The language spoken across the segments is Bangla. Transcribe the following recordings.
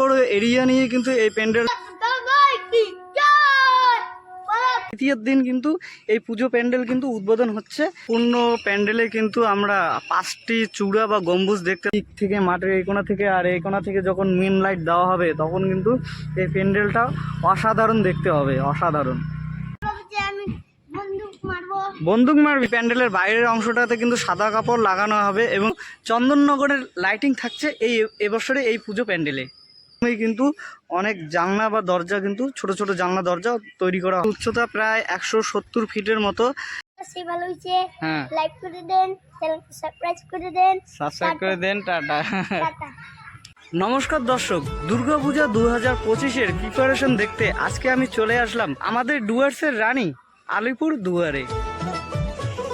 বড় এরিয়া নিয়ে কিন্তু এই প্যান্ডেল তৃতীয় দিন কিন্তু এই পুজো প্যান্ডেল কিন্তু উদ্বোধন হচ্ছে। পূর্ণ প্যান্ডেলে কিন্তু আমরা পাঁচটি চূড়া বা গম্বুজ দেখতে দিক থেকে, মাঠের এই কোণা থেকে আর এই কোণা থেকে যখন মেন লাইট দেওয়া হবে, তখন কিন্তু এই প্যান্ডেলটা অসাধারণ দেখতে হবে, অসাধারণ। বন্দুক মারবি। প্যান্ডেলের বাইরের অংশটাতে কিন্তু সাদা কাপড় লাগানো হবে এবং চন্দননগরের লাইটিং থাকছে এই এবছরে এই পুজো প্যান্ডেলে। কিন্তু অনেক জানলা বা দরজা কিন্তু ছোট ছোট জানলা দরজা তৈরি করা। উচ্চতা প্রায় একশো সত্তর ফিটের মতো। ভালো হয়েছে হ্যাঁ। লাইক করে দেন সাবস্ক্রাইব করে দেন সাবস্ক্রাইব করে দেন টাটা। টাটা। নমস্কার দর্শক দুর্গাপূজা দু হাজার পঁচিশের প্রিপারেশন দেখতে আজকে আমি চলে আসলাম আমাদের ডুয়ার্সের রানী আলিপুর দুয়ারে।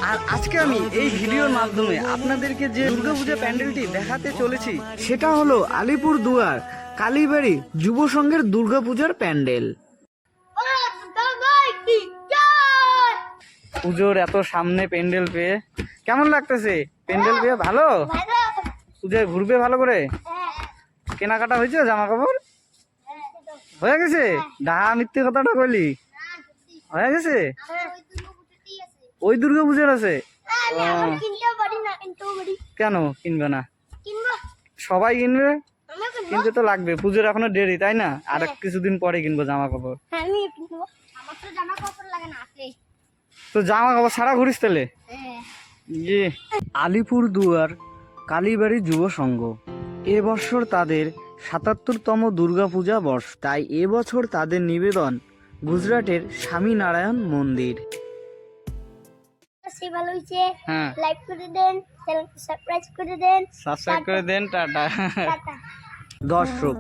আর আজকে আমি এই ভিডিওর মাধ্যমে আপনাদেরকে যে দুর্গাপূজা প্যান্ডেলটি দেখাতে চলেছি সেটা হলো আলিপুর দুয়ার। কালীবাড়ি যুব সংঘের দুর্গাপূজার প্যান্ডেল। পুজোর এত সামনে প্যান্ডেল পেয়ে কেমন লাগতেছে? প্যান্ডেল পেয়ে ভালো? পুজোয় ঘুরবে ভালো করে? কেনাকাটা হয়েছে জামা কাপড় হয়ে গেছে? ডাহা মিথ্যে কথাটা কইলি হয়ে গেছে? ওই দুর্গা পুজোর আছে কেন? কিনবে না? সবাই কিনবো? কিনতে তো লাগবে পুজোর এখনও দেরি তাই না? আর কিছুদিন পরে কিনবো জামা কাপড় হ্যাঁ তো জামা কাপড় লাগে না আসলে তো জামা কাপড় সারা ঘুরিস তাহলে? হ্যাঁ। ইয়ে। আলিপুর দুয়ার কালীবাড়ি যুব সংঘ। এবছর তাদের সাতাত্তরতম দুর্গাপূজা বর্ষ তাই এবছর তাদের নিবেদন গুজরাটের স্বামীনারায়ণ মন্দির। ভালো হয়েছে। হ্যাঁ। লাইক করে দেন চ্যানেলকে সাবস্ক্রাইব করে দেন। সাবস্ক্রাইব করে দেন টাটা। টাটা। দর্শক,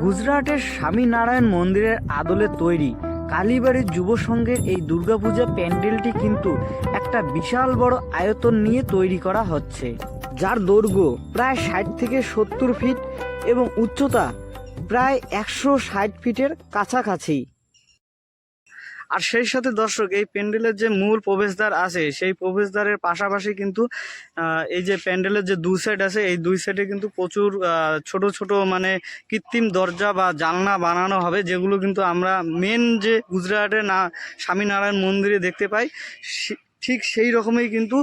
গুজরাটের স্বামী নারায়ণ মন্দিরের আদলে তৈরি কালীবাড়ির যুব সংঘের এই দুর্গাপূজা প্যান্ডেলটি কিন্তু একটা বিশাল বড় আয়তন নিয়ে তৈরি করা হচ্ছে। যার দৈর্ঘ্য প্রায় ষাট থেকে সত্তর ফিট এবং উচ্চতা প্রায় একশো ষাট ফিটের কাছাকাছি। আর সেই সাথে দর্শক, এই প্যান্ডেলের যে মূল প্রবেশদ্বার আছে, সেই প্রবেশদ্বারের পাশাপাশি কিন্তু এই যে প্যান্ডেলের যে দুই সাইড আছে, এই দুই সাইডে কিন্তু প্রচুর ছোট ছোট মানে কৃত্রিম দরজা বা জানলা বানানো হবে, যেগুলো কিন্তু আমরা মেন যে গুজরাটে না, স্বামীনারায়ণ মন্দিরে দেখতে পাই ঠিক সেই রকমই কিন্তু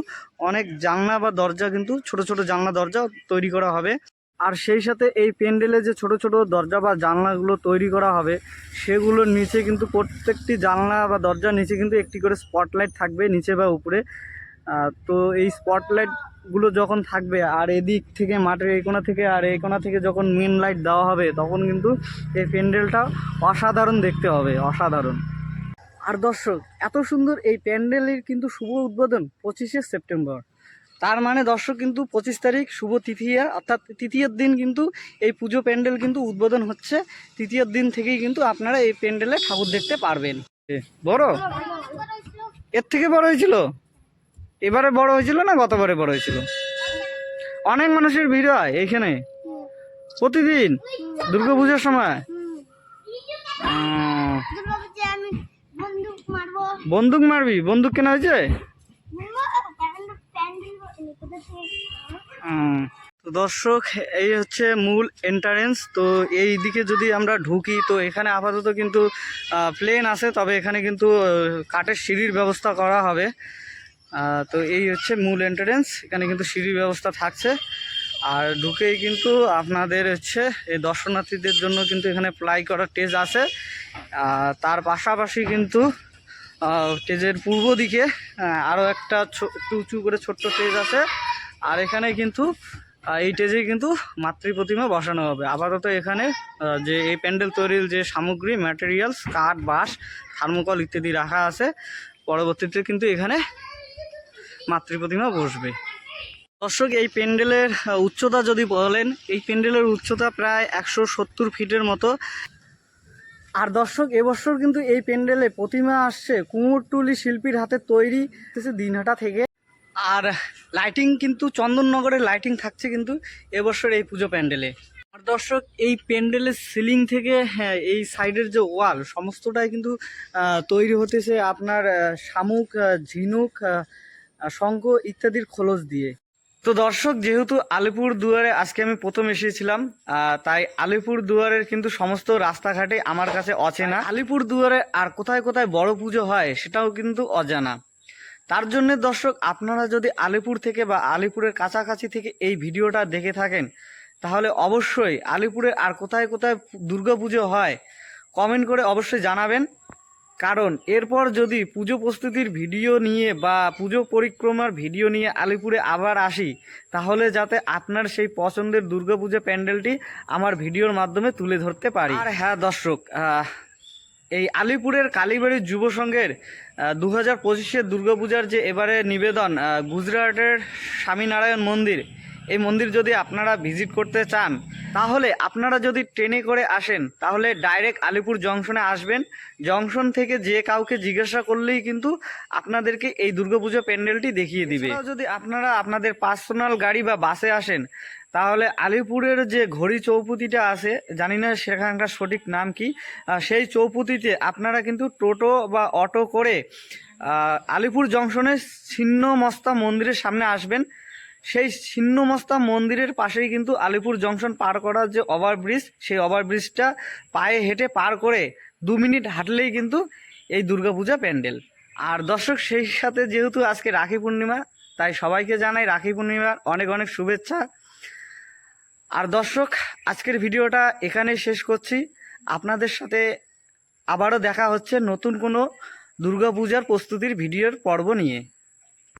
অনেক জানলা বা দরজা কিন্তু ছোট ছোট জানলা দরজা তৈরি করা হবে। আর সেই সাথে এই প্যান্ডেলে যে ছোট ছোট দরজা বা জানলাগুলো তৈরি করা হবে, সেগুলোর নিচে কিন্তু প্রত্যেকটি জানলা বা দরজার নিচে কিন্তু একটি করে স্পটলাইট থাকবে, নিচে বা উপরে। তো এই স্পটলাইটগুলো যখন থাকবে, আর এদিক থেকে মাঠের এই কোণা থেকে আর এই কোণা থেকে যখন মেন লাইট দেওয়া হবে, তখন কিন্তু এই প্যান্ডেলটা অসাধারণ দেখতে হবে, অসাধারণ। আর দর্শক, এত সুন্দর এই প্যান্ডেলের কিন্তু শুভ উদ্বোধন পঁচিশে সেপ্টেম্বর। তার মানে দর্শক কিন্তু পঁচিশ তারিখ শুভ তৃতীয়া অর্থাৎ তৃতীয়ের দিন কিন্তু এই পুজো প্যান্ডেল কিন্তু উদ্বোধন হচ্ছে। তৃতীয় দিন থেকেই কিন্তু আপনারা এই প্যান্ডেলে ঠাকুর দেখতে পারবেন। বড়? এর থেকে বড় হয়েছিল? এবারে বড় হয়েছিল না গতবারে বড় হয়েছিল? অনেক মানুষের ভিড় হয় এইখানে প্রতিদিন দুর্গাপূজার সময়? উম, দুর্গাপূজা আমি বন্দুক মারবো। বন্দুক মারবি? বন্দুক কেনা হয়েছে? তো দর্শক, এই হচ্ছে মূল এন্টারেন্স তো এই দিকে যদি আমরা ঢুকি, তো এখানে আপাতত কিন্তু প্লেন আছে, তবে এখানে কিন্তু কাঠের সিঁড়ির ব্যবস্থা করা হবে। তো এই হচ্ছে মূল এন্টারেন্স এখানে কিন্তু সিঁড়ির ব্যবস্থা থাকছে। আর ঢুকেই কিন্তু আপনাদের হচ্ছে, এই দর্শনার্থীদের জন্য কিন্তু এখানে প্লাই করার টেজ আছে। তার পাশাপাশি কিন্তু টেজের পূর্ব দিকে আরও একটা একটু উঁচু করে ছোট্ট টেজ আছে। আর এখানে কিন্তু এই স্টেজে কিন্তু মাতৃ প্রতিমা বসানো হবে। আপাতত এখানে যে এই প্যান্ডেল তৈরির যে সামগ্রী ম্যাটেরিয়ালস কাঠ, বাঁশ থার্মোকল ইত্যাদি রাখা আছে, পরবর্তীতে কিন্তু এখানে মাতৃ প্রতিমা বসবে। দর্শক, এই প্যান্ডেলের উচ্চতা যদি বলেন, এই প্যান্ডেলের উচ্চতা প্রায় একশো সত্তর ফিটের মতো। আর দর্শক, এবছর কিন্তু এই প্যান্ডেলে প্রতিমা আসছে কুমোরটুলি শিল্পীর হাতে তৈরি দিনহাটা থেকে। আর লাইটিং কিন্তু চন্দননগরের লাইটিং থাকছে কিন্তু এবছর এই পুজো প্যান্ডেলে। আর দর্শক, এই প্যান্ডেলের সিলিং থেকে হ্যাঁ এই সাইডের যে ওয়াল সমস্তটাই কিন্তু তৈরি হতেছে আপনার শামুক ঝিনুক শঙ্খ ইত্যাদির খোলস দিয়ে। তো দর্শক, যেহেতু আলিপুর দুয়ারে আজকে আমি প্রথম এসেছিলাম তাই আলিপুর দুয়ারের কিন্তু সমস্ত রাস্তাঘাটে আমার কাছে অচেনা। আলিপুর দুয়ারে আর কোথায় কোথায় বড় পুজো হয় সেটাও কিন্তু অজানা। তার জন্য দর্শক, আপনারা যদি আলিপুর থেকে বা আলিপুরের কাছাকাছি থেকে এই ভিডিওটা দেখে থাকেন, তাহলে অবশ্যই আলিপুরে আর কোথায় কোথায় দুর্গা পুজো হয় কমেন্ট করে অবশ্যই জানাবেন। কারণ এরপর যদি পুজো প্রস্তুতির ভিডিও নিয়ে বা পুজো পরিক্রমার ভিডিও নিয়ে আলিপুরে আবার আসি, তাহলে যাতে আপনার সেই পছন্দের দুর্গাপূজা প্যান্ডেলটি আমার ভিডিওর মাধ্যমে তুলে ধরতে পারি। আর হ্যাঁ দর্শক এই আলিপুরের কালীবাড়ি যুব সংঘের দু হাজার পঁচিশের দুর্গাপূজার যে এবারে নিবেদন গুজরাটের স্বামীনারায়ণ মন্দির এই মন্দির যদি আপনারা ভিজিট করতে চান, তাহলে আপনারা যদি ট্রেনে করে আসেন, তাহলে ডাইরেক্ট আলিপুর জংশনে আসবেন। জংশন থেকে যে কাউকে জিজ্ঞাসা করলেই কিন্তু আপনাদেরকে এই দুর্গাপুজো প্যান্ডেলটি দেখিয়ে দিবে। যদি আপনারা আপনাদের পার্সোনাল গাড়ি বা বাসে আসেন, তাহলে আলিপুরের যে ঘড়ি চৌপতিটা আছে, জানি না সেখানকার সঠিক নাম কি সেই চৌপতিতে আপনারা কিন্তু টোটো বা অটো করে আলিপুর জংশনের ছিন্ন মস্তা মন্দিরের সামনে আসবেন। সেই ছিন্নমস্তা মন্দিরের পাশেই কিন্তু আলিপুর জংশন পার করার যে ওভারব্রিজ, সেই ওভারব্রিজটা পায়ে হেঁটে পার করে দু মিনিট হাঁটলেই কিন্তু এই দুর্গাপূজা প্যান্ডেল। আর দর্শক, সেই সাথে যেহেতু আজকে রাখি পূর্ণিমা, তাই সবাইকে জানাই রাখি পূর্ণিমার অনেক অনেক শুভেচ্ছা। আর দর্শক, আজকের ভিডিওটা এখানে শেষ করছি। আপনাদের সাথে আবারও দেখা হচ্ছে নতুন কোনো দুর্গাপূজার প্রস্তুতির ভিডিওর পর্ব নিয়ে।